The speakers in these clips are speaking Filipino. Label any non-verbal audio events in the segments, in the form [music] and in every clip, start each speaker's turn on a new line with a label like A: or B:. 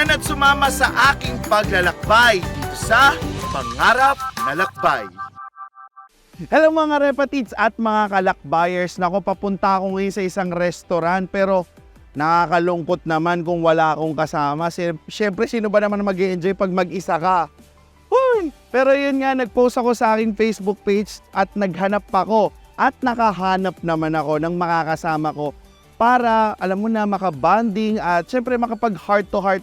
A: Tara na't sumama sa aking paglalakbay dito sa Pangarap na Lakbay.
B: Hello mga repatids at mga kalakbayers. Nako, papunta ako ngayon sa isang restaurant pero nakakalungkot naman kung wala akong kasama. Si- Siyempre, sino ba naman mag enjoy pag mag-isa ka? Huy! Pero yun nga, nag-post ako sa aking Facebook page at naghanap ako at nakahanap naman ako ng makakasama ko para, alam mo na, makabanding at syempre makapag heart to heart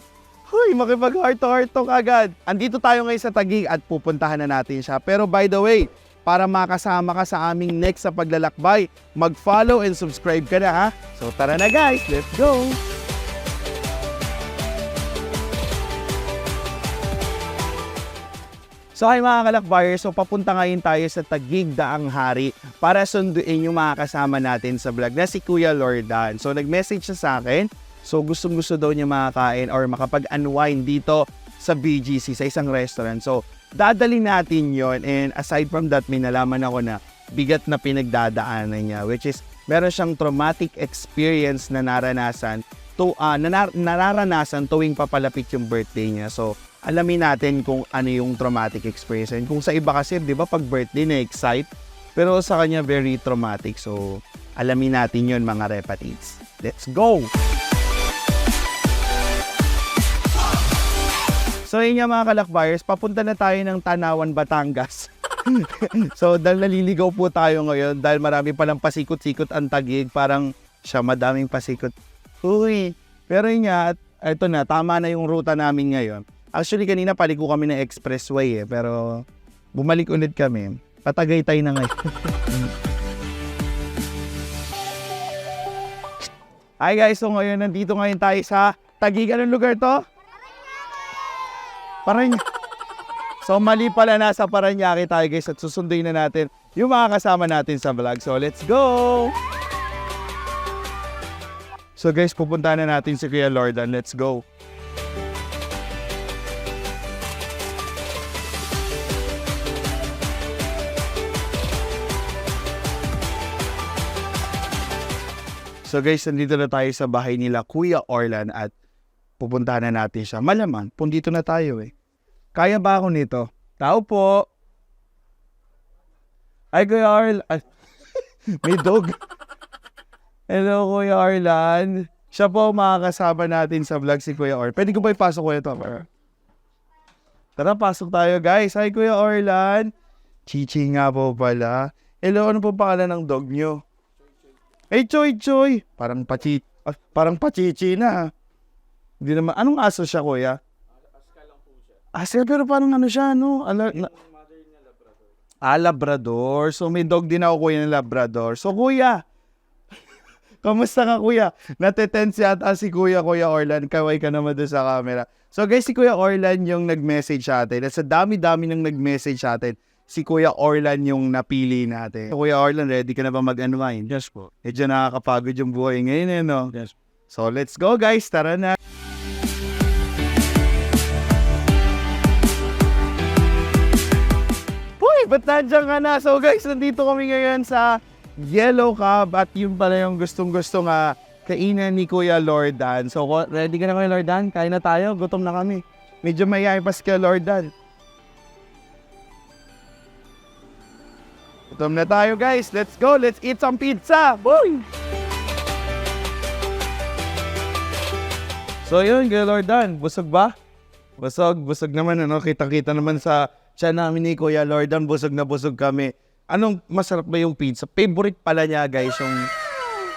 B: Huy, makipag heart to heart talk agad. Andito tayo ngayon sa Tagig at pupuntahan na natin siya. Pero by the way, para makasama ka sa aming next sa paglalakbay, mag-follow and subscribe ka na ha. So tara na guys, let's go! So hi mga kalakbayers, so papunta ngayon tayo sa Tagig Daang Hari para sunduin yung mga kasama natin sa vlog na si Kuya Lordan. So nag-message siya sa akin, so gustong gusto daw niya makakain or makapag-unwind dito sa BGC, sa isang restaurant. So dadali natin yon and aside from that, may nalaman ako na bigat na pinagdadaanan niya which is meron siyang traumatic experience na naranasan to ah, nanar- nararanasan tuwing papalapit yung birthday niya. So alamin natin kung ano yung traumatic experience. And kung sa iba kasi, di ba, pag birthday na-excite, pero sa kanya very traumatic. So, alamin natin yun mga repatids. Let's go! So yun nga mga kalakbayers, papunta na tayo ng Tanawan, Batangas. [laughs] so dahil naliligaw po tayo ngayon, dahil marami palang pasikot-sikot ang tagig, parang siya madaming pasikot. Uy, pero yun nga, ito na, tama na yung ruta namin ngayon. Actually, kanina paliko kami ng expressway eh, pero bumalik ulit kami. Patagaytay na ngayon. [laughs] Hi guys, so ngayon nandito ngayon tayo sa Taguig. Anong lugar to? Paranya. So mali pala nasa Paranaque tayo guys at susunduin na natin yung mga kasama natin sa vlog. So let's go! So guys, pupunta na natin si Kuya Lordan. Let's go! So guys, nandito na tayo sa bahay nila Kuya Orlan at pupuntahan na natin siya. Malamang, pundito na tayo eh. Kaya ba ako nito? Tao po. Ay, Kuya. Ay, [laughs] may dog. Hello, Kuya Orlan. Siya po ang makakasama natin sa vlog si Kuya Orlan. Pwede ko ba ipasok ko ito? Tara, pasok tayo guys. Hi, Kuya Orlan. Chichi nga po pala. Hello, ano po pangalan ng dog nyo? Eh, Choy Choy. Parang pachi ah, parang pachichi na. Hindi naman anong aso siya, kuya? Aska pero parang ano siya, no? Ala, na, ah, Labrador. So may dog din ako kuya ng Labrador. So kuya, [laughs] Kamusta ka kuya? Natetense yata si kuya, kuya Orlan. Kaway ka naman doon sa camera. So guys, si kuya Orlan yung nag-message sa atin. At sa dami-dami nang nag-message sa atin, si kuya Orlan yung napili natin. Kuya Orlan, ready ka na ba mag-unwind?
A: Yes po.
B: Medyo nakakapagod yung buhay ngayon eh, no?
A: Yes.
B: So let's go guys, tara na! Uy, ba't nandiyan ka na? So guys, nandito kami ngayon sa Yellow Cab at yun pala yung gustong-gusto nga kainan ni Kuya Lordan. So ready ka na Kuya Lordan? Kain na tayo, gutom na kami. Medyo mayayay pa si Kuya Lordan. Gutom na tayo guys, let's go, let's eat some pizza! Boy! So yun, Kuya Lordan, busog ba? Busog, busog naman ano, kita-kita naman sa siya namin ni Kuya Lordan, busog na busog kami. Anong masarap ba yung pizza? Favorite pala niya guys yung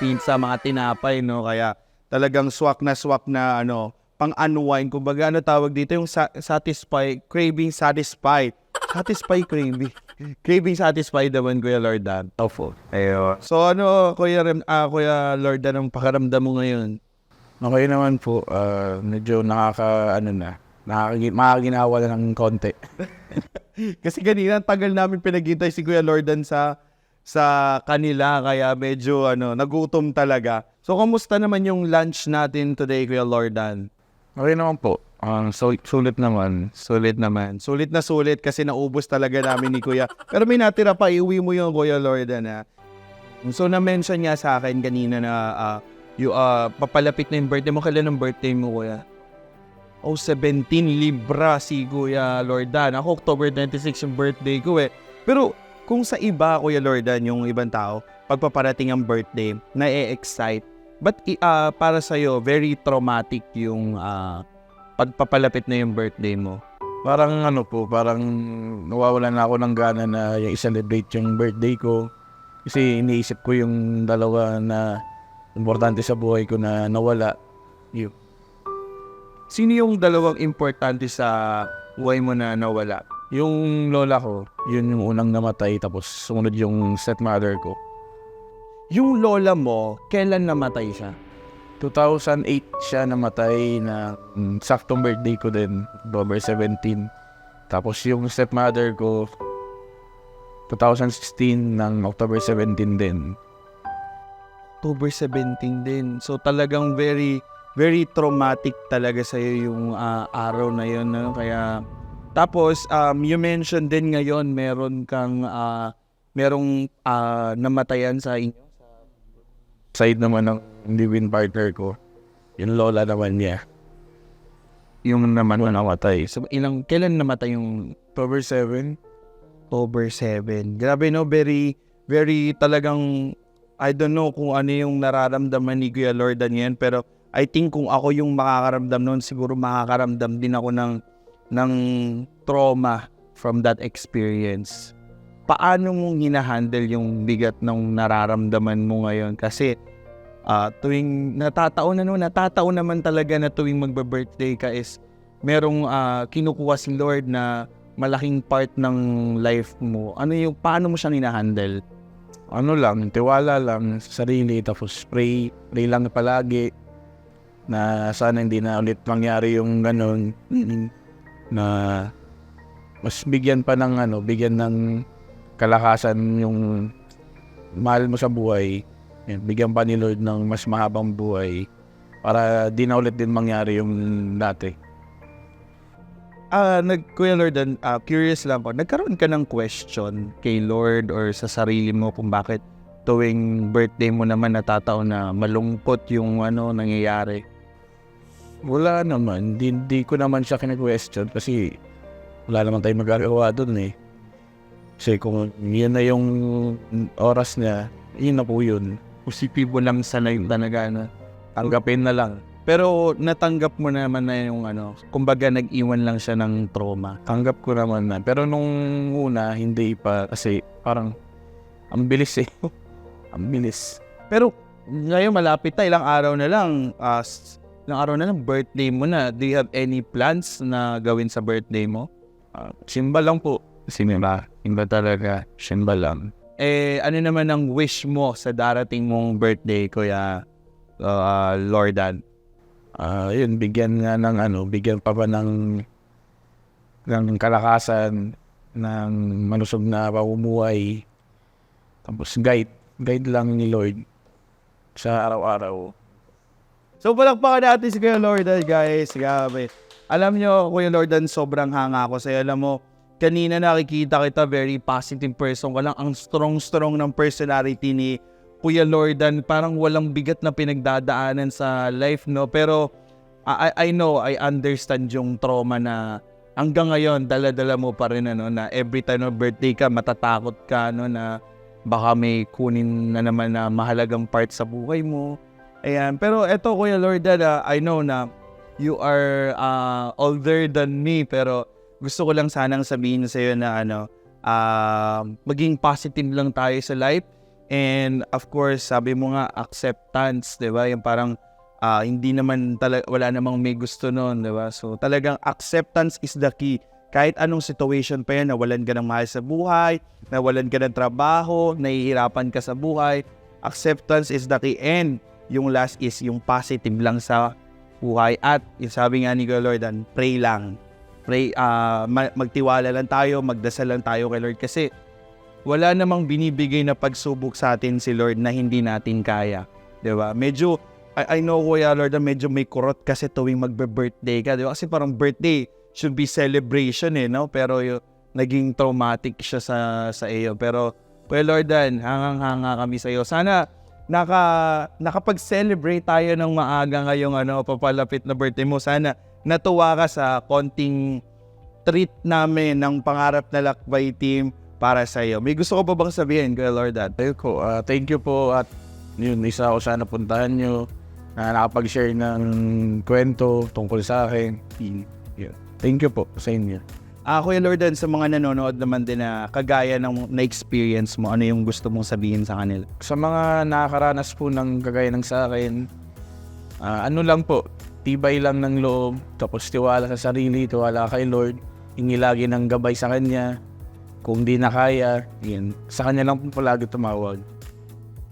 B: pizza, mga tinapay, no? Kaya talagang swak na swak na ano, pang unwind. Kumbaga ano tawag dito yung sa- satisfy, craving satisfied. Satisfy craving. [laughs] craving satisfied naman, Kuya Lordan.
A: Opo.
B: Ayun. So ano, Kuya, Rem, ah, Kuya Lordan, ang pakaramdam mo ngayon?
A: Okay naman po. ah, medyo nakaka, ano na, nakakagi- makakaginawa na ng konti. [laughs]
B: Kasi kanina ang tagal namin pinaghintay si Kuya Lordan sa sa kanila kaya medyo ano nagutom talaga. So kamusta naman yung lunch natin today Kuya Lordan?
A: Okay naman po. Ang so, sulit naman.
B: Sulit naman. Sulit na sulit kasi naubos talaga namin ni Kuya. Pero may natira pa, iuwi mo yung Kuya Lordan ha. So na-mention niya sa akin kanina na ah, you, ah, papalapit na yung birthday mo. Kailan ang birthday mo Kuya? Oh, 17 Libra si Kuya Lordan. Ako, October 26 yung birthday ko eh. Pero kung sa iba, Kuya Lordan, yung ibang tao, pagpaparating ang birthday, na-excite. But ah, para sa'yo, very traumatic yung ah, pagpapalapit na yung birthday mo.
A: Parang ano po, parang nawawalan na ako ng gana na i-celebrate yung birthday ko. Kasi iniisip ko yung dalawa na importante sa buhay ko na nawala. Yun.
B: Sino yung dalawang importante sa buhay mo na nawala?
A: Yung lola ko, yun yung unang namatay tapos sumunod yung stepmother ko.
B: Yung lola mo, kailan namatay siya?
A: 2008 siya namatay na mm, saktong birthday ko din, October 17. Tapos yung stepmother ko, 2016 ng October 17 din.
B: October 17 din. So talagang very, very traumatic talaga sa'yo yung ah, araw na yun. No? Kaya, tapos, um, you mentioned din ngayon, meron kang, ah, merong ah, namatayan sa inyo.
A: Side naman ng living partner ko, yung lola naman niya. Yung naman namatay.
B: So, ilang, kailan namatay yung
A: October 7?
B: October 7. Grabe no, very, very talagang, I don't know kung ano yung nararamdaman ni Kuya Lordan yan, pero I think kung ako yung makakaramdam noon, siguro makakaramdam din ako ng, ng trauma from that experience. Paano mong hinahandle yung bigat ng nararamdaman mo ngayon? Kasi ah, tuwing natataon na no, natataon naman talaga na tuwing magbe-birthday ka is merong ah, kinukuha si Lord na malaking part ng life mo. Ano yung paano mo siya hinahandle?
A: Ano lang, tiwala lang sa sarili, tapos pray, pray lang palagi na sana hindi na ulit mangyari yung ganun na mas bigyan pa ng ano, bigyan ng kalakasan yung mahal mo sa buhay. Yan, bigyan pa ni Lord ng mas mahabang buhay para di na ulit din mangyari yung dati.
B: Ah, nag Kuya Lord, ah, curious lang ako. Nagkaroon ka ng question kay Lord or sa sarili mo kung bakit tuwing birthday mo naman natataon na malungkot yung ano nangyayari.
A: Wala naman, di, di ko naman siya kine-question kasi wala naman tayong magagawa dun eh. Kasi kung yun na yung oras niya, yun na po yun.
B: Positibo lang sa life talaga na.
A: Tanggapin na lang.
B: Pero natanggap mo naman na yung ano, kumbaga nag-iwan lang siya ng trauma.
A: Tanggap ko naman na. Pero nung una, hindi pa kasi parang ang bilis eh. [laughs] ang bilis.
B: Pero ngayon malapit na, ilang araw na lang, s- ilang araw na lang, birthday mo na. Do you have any plans na gawin sa birthday mo?
A: Ah, simba lang po. Simba. Simba talaga. Simba lang.
B: Eh, ano naman ang wish mo sa darating mong birthday, Kuya uh, Lordan?
A: Ah, yun, bigyan nga ng ano, bigyan pa ba ng ng kalakasan, ng malusog na pamumuhay. Tapos guide, guide lang ni Lord sa araw-araw.
B: So, palakpakan natin si Kuya Lordan, guys. Grabe. Alam nyo, Kuya Lordan, sobrang hanga ako sa'yo. Alam mo, kanina nakikita kita, very positive person ka lang. Ang strong-strong ng personality ni Kuya Lordan. Parang walang bigat na pinagdadaanan sa life, no? Pero, I, I know, I understand yung trauma na hanggang ngayon, dala-dala mo pa rin, ano, na every time na birthday ka, matatakot ka, no, na baka may kunin na naman na mahalagang part sa buhay mo. Ayan. Pero eto, Kuya Lordan, ah, I know na you are ah, older than me, pero gusto ko lang sanang sabihin sa iyo na ano, ah, maging positive lang tayo sa life. And of course, sabi mo nga, acceptance, di ba? Yung parang ah, hindi naman talaga, wala namang may gusto noon, di ba? So talagang acceptance is the key. Kahit anong situation pa yan, nawalan ka ng mahal sa buhay, nawalan ka ng trabaho, nahihirapan ka sa buhay, acceptance is the key. And yung last is yung positive lang sa buhay. At yung sabi nga ni Kuya Lord, an, pray lang. Pray, ma- magtiwala lang tayo, magdasal lang tayo kay Lord. Kasi wala namang binibigay na pagsubok sa atin si Lord na hindi natin kaya. 'Di ba? Medyo I, I know Kuya Lord medyo may kurot kasi tuwing magbe-birthday ka, di ba? Kasi parang birthday should be celebration eh, no? Pero yung naging traumatic siya sa sa iyo. Pero Kuya Lordan, hangang-hanga kami sa iyo. Sana naka nakapag-celebrate tayo ng maaga ngayong ano papalapit na birthday mo. Sana natuwa ka sa konting treat namin ng pangarap na lakbay team para sa iyo. May gusto ko pa bang sabihin, Kuya Lordan?
A: Ayun ko, ah, thank you po at yun, isa ako sana puntahan nyo na nakapag-share ng kwento tungkol sa akin. Thank you po sa inyo.
B: Ah, Kuya Lordan, sa mga nanonood naman din na kagaya ng na-experience mo, ano yung gusto mong sabihin sa kanila?
A: Sa mga nakakaranas po ng kagaya ng sa akin, ah, ano lang po, tibay lang ng loob, tapos tiwala sa sarili, tiwala kay Lord, hingi lagi ng gabay sa Kanya. Kung di na kaya, yun, sa Kanya lang po palagi tumawag.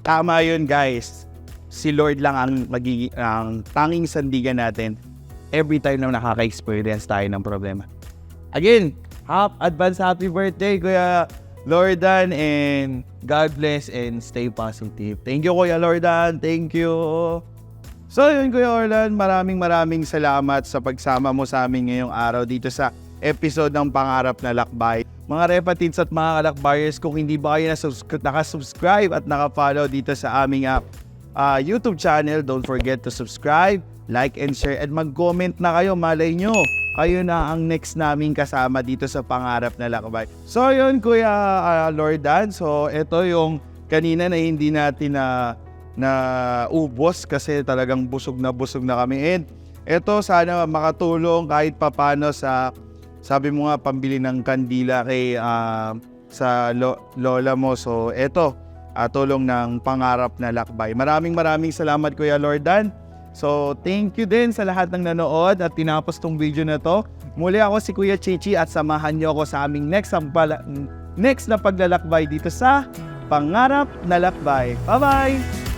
B: Tama yun, guys. Si Lord lang ang magiging ang tanging sandigan natin every time na nakaka-experience tayo ng problema. Again, hap, advance happy birthday, Kuya Lordan, and God bless and stay positive. Thank you, Kuya Lordan. Thank you. So yun, Kuya Orlan, maraming maraming salamat sa pagsama mo sa amin ngayong araw dito sa episode ng Pangarap na Lakbay. Mga repatids at mga kalakbayers, kung hindi ba kayo nakasubscribe at nakafollow dito sa aming app, ah, YouTube channel, don't forget to subscribe, like and share, and mag-comment na kayo. Malay nyo, kayo na ang next naming kasama dito sa Pangarap na Lakbay. So yun, Kuya ah, Lordan, so ito yung kanina na hindi natin na na ubos kasi talagang busog na busog na kami. And ito sana makatulong kahit papano sa sabi mo nga pambili ng kandila kay ah, sa lo- lola mo. So ito ah, tulong ng pangarap na lakbay. Maraming maraming salamat Kuya Lordan. So thank you din sa lahat ng nanood at tinapos tong video na to. Muli ako si Kuya Chichi at samahan niyo ako sa aming next, next na paglalakbay dito sa Pangarap na Lakbay. Bye-bye!